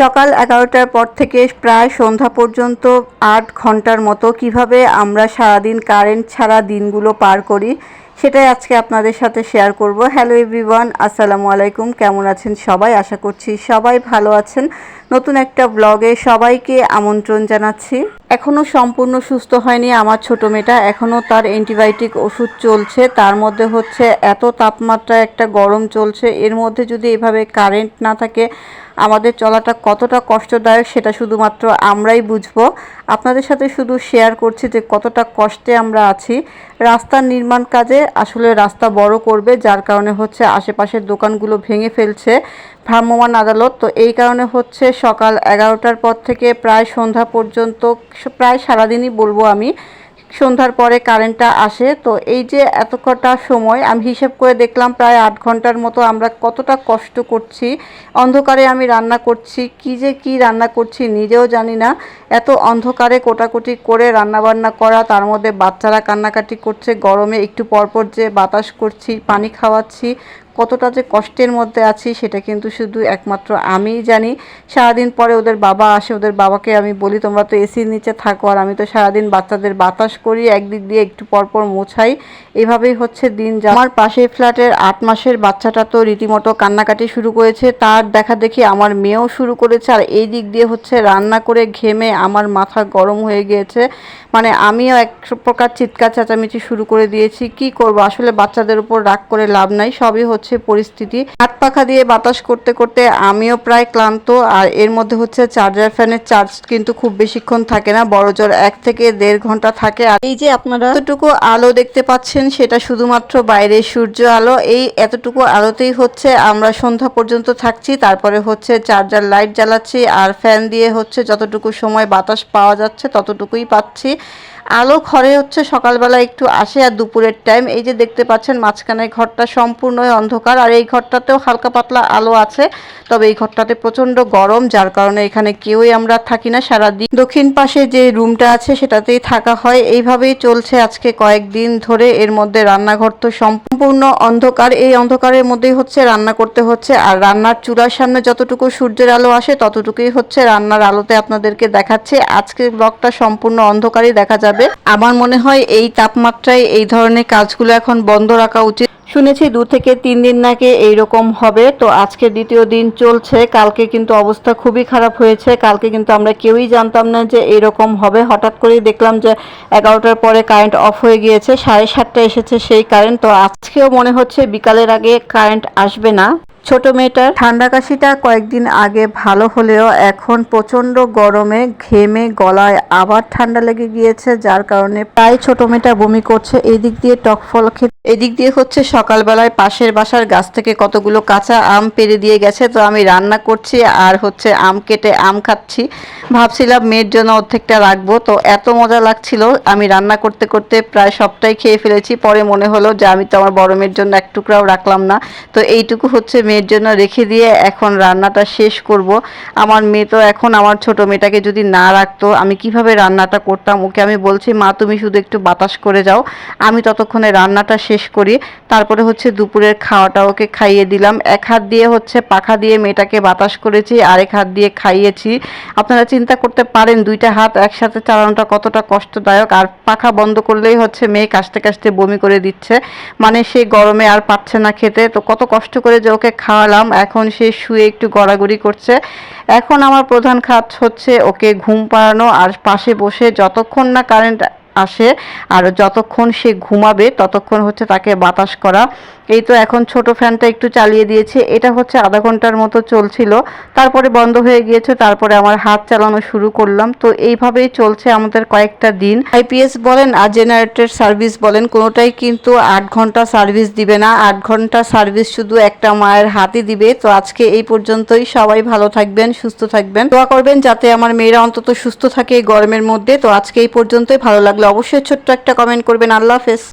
সকাল এগারোটার পর থেকে প্রায় সন্ধ্যা পর্যন্ত আট ঘণ্টার মতো কীভাবে আমরা সারাদিন কারেন্ট ছাড়া দিনগুলো পার করি, সেটাই আজকে আপনাদের সাথে শেয়ার করব। হ্যালো এভরিওয়ান আসসালামু আলাইকুম, কেমন আছেন সবাই? আশা করছি সবাই ভালো আছেন। নতুন একটা ব্লগে সবাইকে আমন্ত্রণ জানাচ্ছি। এখনও সম্পূর্ণ সুস্থ হয়নি আমার ছোট মেয়েটা। এখনও তার অ্যান্টিবায়োটিক ওষুধ চলছে। তার মধ্যে হচ্ছে এত তাপমাত্রা একটা গরম চলছে। এর মধ্যে যদি এভাবে কারেন্ট না থাকে, আমাদের চলাটা কতটা কষ্টদায়ক সেটা শুধুমাত্র আমরাই বুঝব। আপনাদের সাথে শুধু শেয়ার করছি যে কতটা কষ্টে আমরা আছি। রাস্তার নির্মাণ কাজে আসলে রাস্তা বড় করবে, যার কারণে হচ্ছে আশেপাশের দোকানগুলো ভেঙে ফেলছে। ভ্রাম্যমাণ আদালত। তো এই কারণে হচ্ছে সকাল এগারোটার পর থেকে প্রায় সন্ধ্যা পর্যন্ত, প্রায় সারাদিনই বলব আমি, সন্ধ্যার পরে কারেন্টটা আসে। তো এই যে এত কটা সময়, আমি হিসেব করে দেখলাম প্রায় আট ঘণ্টার মতো আমরা কতটা কষ্ট করছি, অন্ধকারে আমি রান্না করছি, কি যে কি রান্না করছি নিজেও জানি না। এত অন্ধকারে কোটাকুটি করে রান্নাবান্না করা, তার মধ্যে বাচ্চারা কান্নাকাটি করছে, গরমে একটু পরপর যে বাতাস করছি, পানি খাওয়াচ্ছি কতটা যে কষ্টের মধ্যে আছি সেটা কিন্তু শুধু একমাত্র আমিই জানি। সারাদিন পরে ওদের বাবা আসে, ওদের বাবাকে আমি বলি, তোমরা তো এসির নিচে থাকো আর আমি তো সারাদিন বাচ্চাদের বাতাস করি, একদিক দিয়ে একটু পরপর মোছাই। এভাবেই হচ্ছে দিন যা। আমার পাশের ফ্ল্যাটের আট মাসের বাচ্চাটা তো রীতিমতো কান্নাকাটি শুরু করেছে। তার দেখা দেখি আমার মেয়েও শুরু করেছে আর এই দিক দিয়ে হচ্ছে রান্না করে ঘেমে আমার মাথা গরম হয়ে গিয়েছে। মানে আমিও এক প্রকার চিৎকার চেঁচামেচি শুরু করে দিয়েছি, কি করব? আসলে বাচ্চাদের উপর রাগ করে লাভ নাই, সবই হচ্ছে পরিস্থিতি। হাত পাখা দিয়ে বাতাস করতে করতে আমিও প্রায় ক্লান্ত, আর এর মধ্যে হচ্ছে চার্জার ফ্যানের চার্জ কিন্তু খুব বেশিক্ষণ থাকে না, বড় জোর এক থেকে দেড় ঘণ্টা থাকে। আর এই যে আপনারা এতটুকু আলো দেখতে পাচ্ছেন, সেটা শুধুমাত্র বাইরে সূর্য আলো, এই এতটুকু আলোতেই হচ্ছে আমরা সন্ধ্যা পর্যন্ত থাকছি, তারপরে হচ্ছে চার্জার লাইট জ্বালাচ্ছি, আর ফ্যান দিয়ে হচ্ছে যতটুকু সময় বাতাস পাওয়া যাচ্ছে ততটুকুই পাচ্ছি। আলো ঘরে হচ্ছে সকালবেলা একটু আসে আর দুপুরের টাইম এই যে দেখতে পাচ্ছেন, মাঝখানে ঘরটা সম্পূর্ণই অন্ধকার আর এই ঘরটাতেও হালকা পাতলা আলো আছে। তবে এই ঘরটাতে প্রচণ্ড গরম, যার কারণে এখানে কেউই আমরা থাকি না। সারাদিন দক্ষিণ পাশে যে রুমটা আছে, সেটাতেই থাকা হয়। এইভাবেই চলছে আজকে কয়েকদিন ধরে। এর মধ্যে রান্নাঘর তো সম্পূর্ণ অন্ধকার। এই অন্ধকারের মধ্যেই হচ্ছে রান্না করতে হচ্ছে। আর রান্নার চুলার সামনে যতটুকু সূর্যের আলো আসে, ততটুকুই হচ্ছে রান্নার আলোতে আপনাদেরকে দেখাচ্ছে। আজকের ব্লগটা সম্পূর্ণ অন্ধকারই। দেখা যাবে আমার মনে হয় এই তাপমাত্রায় এই ধরনের কাজগুলো এখন বন্ধ রাখা উচিত। শুনেছি দু থেকে তিন দিন নাকি এইরকম হবে। তো আজকে দ্বিতীয় দিন চলছে। কালকে কিন্তু অবস্থা খুবই খারাপ হয়েছে। কালকে কিন্তু আমরা কেউই জানতাম না যে এইরকম হবে। হঠাৎ করেই দেখলাম যে এগারোটার পরে কারেন্ট অফ হয়ে গিয়েছে। সাড়ে সাতটা এসেছে সেই কারেন্ট। তো আজকেও মনে হচ্ছে বিকালের আগে কারেন্ট আসবে না। ছোট মেয়েটার ঠান্ডা কাশিটা কয়েকদিন আগে ভালো হলেও এখন প্রচণ্ড গরমে ঘেমে গলায় আবার ঠান্ডা লেগে গিয়েছে, যার কারণে প্রায় ছোট মেয়েটা বমি করছে। এই দিক দিয়ে টক ফল খেতে এদিক দিয়ে হচ্ছে সকালবেলায় পাশের বাসার গাছ থেকে কতগুলো কাঁচা আম পেরে দিয়ে গেছে, তো আমি রান্না করছি আর হচ্ছে আম কেটে আম খাচ্ছি। ভাবছিলাম মেয়ের জন্য অর্ধেকটা রাখব, তো এত মজা লাগছিল। আমি রান্না করতে করতে প্রায় সবটাই খেয়ে ফেলেছি। পরে মনে হলো যে আমি তো আমার বড় মেয়ের জন্য এক টুকরাও রাখলাম না। তো এইটুকু হচ্ছে মেয়ের জন্য রেখে দিয়ে এখন রান্নাটা শেষ করব। আমার মেয়ে তো এখন আমার ছোট মেয়েটাকে যদি না রাখতো, আমি কীভাবে রান্নাটা করতাম? ওকে আমি বলছি, মা, তুমি শুধু একটু বাতাস করে যাও। আমি ততক্ষণে রান্নাটা শেষ করি। তারপরে হচ্ছে দুপুরের খাওয়াটা ওকে খাইয়ে দিলাম। এক হাত দিয়ে হচ্ছে পাখা দিয়ে মেয়েটাকে বাতাস করেছি, আরেক হাত দিয়ে খাইয়েছি। আপনারা চিন্তা করতে পারেন, দুইটা হাত একসাথে চালানোটা কতটা কষ্টদায়ক। আর পাখা বন্ধ করলেই হচ্ছে মেয়ে কাশতে কাশতে বমি করে দিচ্ছে। মানে সে গরমে আর পাচ্ছে না খেতে। তো কত কষ্ট করে যে ওকে খাওয়ালাম। এখন সে শুয়ে একটু গড়াগড়ি করছে। এখন আমার প্রধান কাজ হচ্ছে ওকে ঘুম পাড়ানো আর পাশে বসে যতক্ষণ না কারেন্ট আসে আর যতক্ষণ সে ঘুমাবে ততক্ষণ হচ্ছে তাকে বাতাস করা। এই তো এখন ছোট ফ্যানটা একটু চালিয়ে দিয়েছে। এটা হচ্ছে আধা ঘণ্টার মতো চলছিল। তারপরে বন্ধ হয়ে গিয়েছে, তারপরে আমার হাত চালানো শুরু করলাম। তো এইভাবেই চলছে আমাদের কয়েকটা দিন। আইপিএস বলেন আর জেনারেটর সার্ভিস বলেন, কোনোটাই কিন্তু আট ঘণ্টা সার্ভিস দিবে না। আট ঘণ্টা সার্ভিস শুধু একটা মায়ের হাতে দিবে। তো আজকে এই পর্যন্তই। সবাই ভালো থাকবেন, সুস্থ থাকবেন। দোয়া করবেন যাতে আমার মেয়েরা অন্তত সুস্থ থাকে এই গরমের মধ্যে। তো আজকে এই পর্যন্তই। ভালো লাগল অবশ্যই ছোট্ট একটা কমেন্ট করবেন। আল্লাহ হাফেজ।